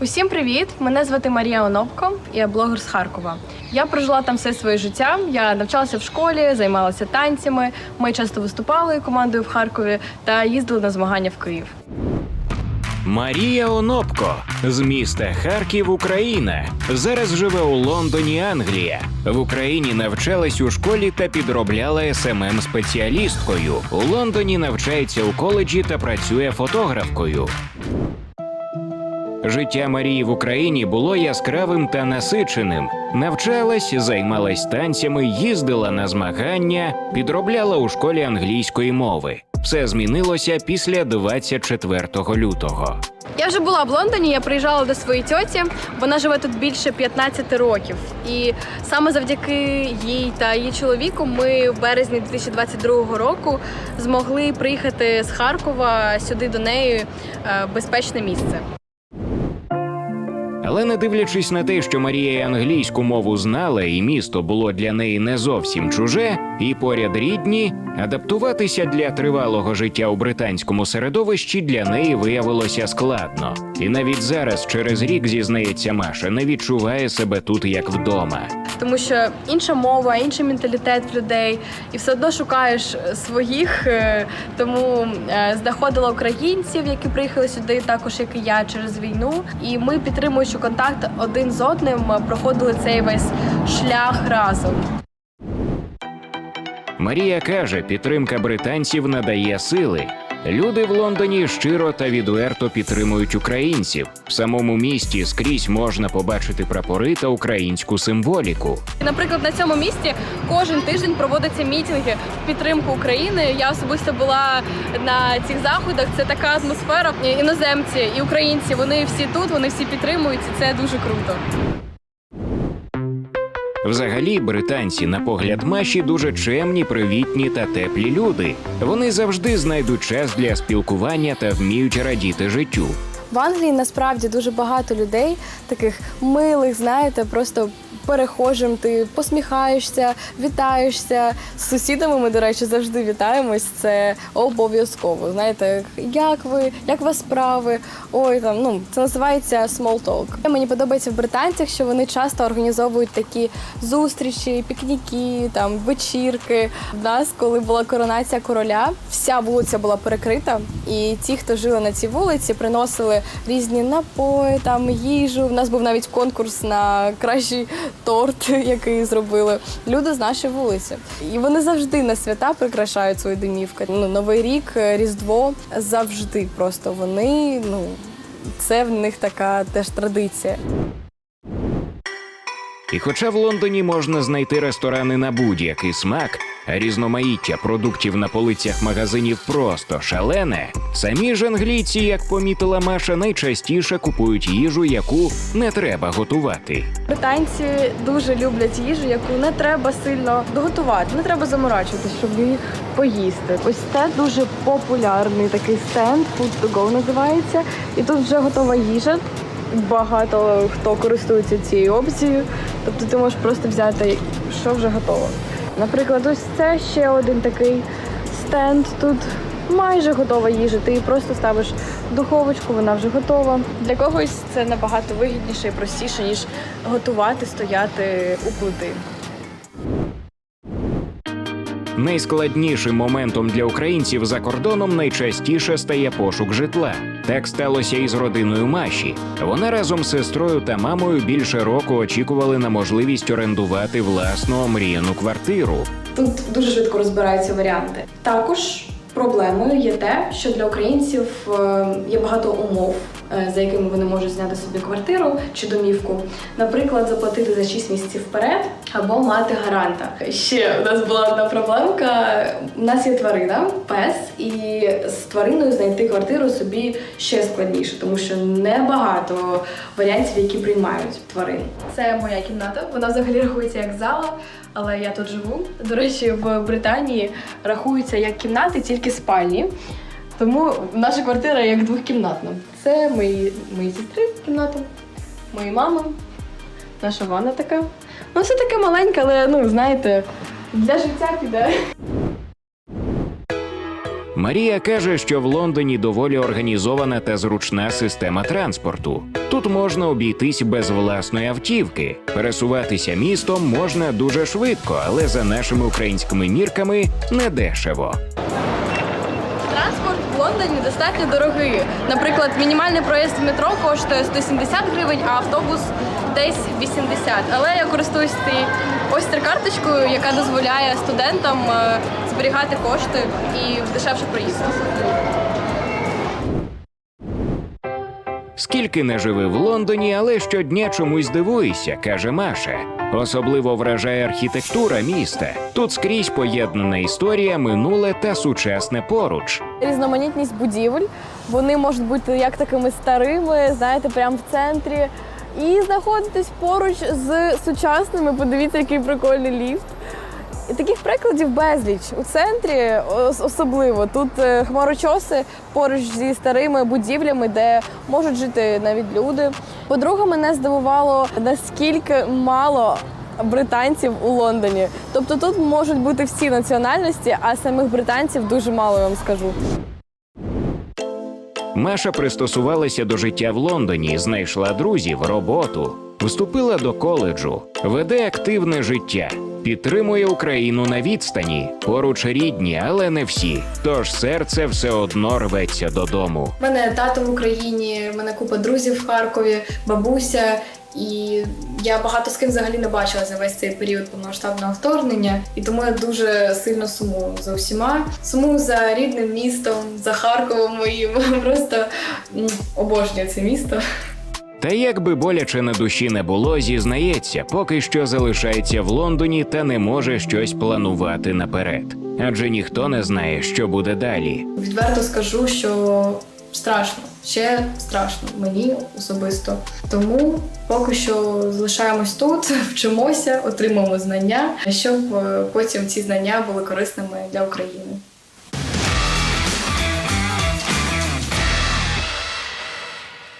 Усім привіт! Мене звати Марія Онопко, я блогер з Харкова. Я прожила там все своє життя. Я навчалася в школі, займалася танцями. Ми часто виступали командою в Харкові та їздили на змагання в Київ. Марія Онопко з міста Харків, Україна. Зараз живе у Лондоні, Англія. В Україні навчалась у школі та підробляла СММ спеціалісткою. У Лондоні навчається у коледжі та працює фотографкою. Життя Марії в Україні було яскравим та насиченим. Навчалась, займалась танцями, їздила на змагання, підробляла у школі англійської мови. Все змінилося після 24 лютого. Я вже була в Лондоні, я приїжджала до своєї тьоті. Вона живе тут більше 15 років. І саме завдяки їй та її чоловіку ми в березні 2022 року змогли приїхати з Харкова сюди до неї е, в безпечне місце. Але не дивлячись на те, що Марія англійську мову знала, і місто було для неї не зовсім чуже, і поряд рідні, адаптуватися для тривалого життя у британському середовищі для неї виявилося складно. І навіть зараз, через рік, зізнається Маша, не відчуває себе тут як вдома. тому що інша мова, інший менталітет людей, і все одно шукаєш своїх. е, Тому е, знаходила українців, які приїхали сюди, також як і я через війну. І ми, підтримуючи контакт один з одним, е, проходили цей весь шлях разом. Марія каже, підтримка британців надає сили. Люди в Лондоні щиро та відверто підтримують українців. В самому місті скрізь можна побачити прапори та українську символіку. Наприклад, на цьому місці кожен тиждень проводяться мітинги в підтримку України. Я особисто була на цих заходах. Це така атмосфера. Іноземці і українці вони всі тут, вони всі підтримують. і Це дуже круто. Взагалі, британці, на погляд Маші, дуже чемні, привітні та теплі люди. Вони завжди знайдуть час для спілкування та вміють радіти життю. В Англії насправді дуже багато людей, таких милих, знаєте, просто перехожим. Ти посміхаєшся, вітаєшся. З сусідами ми, до речі, завжди вітаємось. Це обов'язково. Знаєте, як ви, як у вас справи? Ой, там ну це називається small talk. Мені подобається в британцях, що вони часто організовують такі зустрічі, пікніки, там вечірки. В нас, коли була коронація короля, вся вулиця була перекрита, і ті, хто жили на цій вулиці, приносили різні напої, там їжу. У нас був навіть конкурс на кращий торт, який зробили люди з нашої вулиці. І вони завжди на свята прикрашають свої домівки. Ну, Новий рік, Різдво завжди просто вони, ну це в них така теж традиція. І хоча в Лондоні можна знайти ресторани на будь-який смак, різноманіття продуктів на полицях магазинів просто шалене, самі ж англійці, як помітила Маша, найчастіше купують їжу, яку не треба готувати. Британці дуже люблять їжу, яку не треба сильно готувати, не треба заморачуватися, щоб їх поїсти. Ось це дуже популярний такий стенд, Food to go називається. І тут вже готова їжа. Багато хто користується цією опцією. Тобто ти можеш просто взяти, що вже готово. Наприклад, ось це ще один такий стенд. Тут майже готова їжа. Ти просто ставиш в духовочку, вона вже готова. Для когось це набагато вигідніше і простіше, ніж готувати, стояти у плити. Найскладнішим моментом для українців за кордоном найчастіше стає пошук житла. Так сталося і з родиною Маші. Вона разом з сестрою та мамою більше року очікували на можливість орендувати власну омріяну квартиру. Тут дуже швидко розбираються варіанти. Також проблемою є те, що для українців е, є багато умов, за якими вони можуть зняти собі квартиру чи домівку. Наприклад, заплатити за 6 місяців вперед або мати гаранта. Ще у нас була одна проблемка. У нас є тварина, пес, і з твариною знайти квартиру собі ще складніше, тому що небагато варіантів, які приймають тварин. Це моя кімната. Вона взагалі рахується як зала, але я тут живу. До речі, в Британії рахуються як кімнати, тільки спальні. Тому наша квартира як двохкімнатна. Це мої, мої сестри кімната, мої мами, наша ванна така. Ну, все таке маленьке, але ну знаєте, для життя піде. Марія каже, що в Лондоні доволі організована та зручна система транспорту. Тут можна обійтись без власної автівки. Пересуватися містом можна дуже швидко, але за нашими українськими мірками. Транспорт в Лондоні достатньо дорогий. Наприклад, мінімальний проїзд в метро коштує 170 гривень, а автобус десь 80. Але я користуюсь цією ойстер-карточкою, яка дозволяє студентам е, зберігати кошти і дешевше проїзд. Скільки не живи в Лондоні, але щодня чомусь дивуєшся, каже Маша. Особливо вражає архітектура міста. Тут скрізь поєднана історія, минуле та сучасне поруч. Різноманітність будівель. Вони можуть бути як такими старими, знаєте, прямо в центрі. І знаходитись поруч з сучасними. Подивіться, який прикольний ліфт. І таких прикладів безліч. У центрі особливо тут е, хмарочоси поруч зі старими будівлями, де можуть жити навіть люди. По-друге, мене здивувало, наскільки мало британців у Лондоні. Тобто тут можуть бути всі національності, а самих британців дуже мало, я вам скажу. Маша пристосувалася до життя в Лондоні, знайшла друзів, роботу, вступила до коледжу, веде активне життя, підтримує Україну на відстані, поруч рідні, але не всі. Тож серце все одно рветься додому. У мене тато в Україні, в мене купа друзів в Харкові, бабуся. І я багато з ким взагалі не бачила за весь цей період повномасштабного вторгнення, і тому я дуже сильно сумую за усіма. Сумую за рідним містом, за Харковом моїм. Просто обожнюю це місто. Та як би боляче на душі не було, зізнається, поки що залишається в Лондоні та не може щось планувати наперед. Адже ніхто не знає, що буде далі. Відверто скажу, що страшно, ще страшно мені особисто. Тому поки що залишаємось тут, вчимося, отримуємо знання, щоб е, потім ці знання були корисними для України.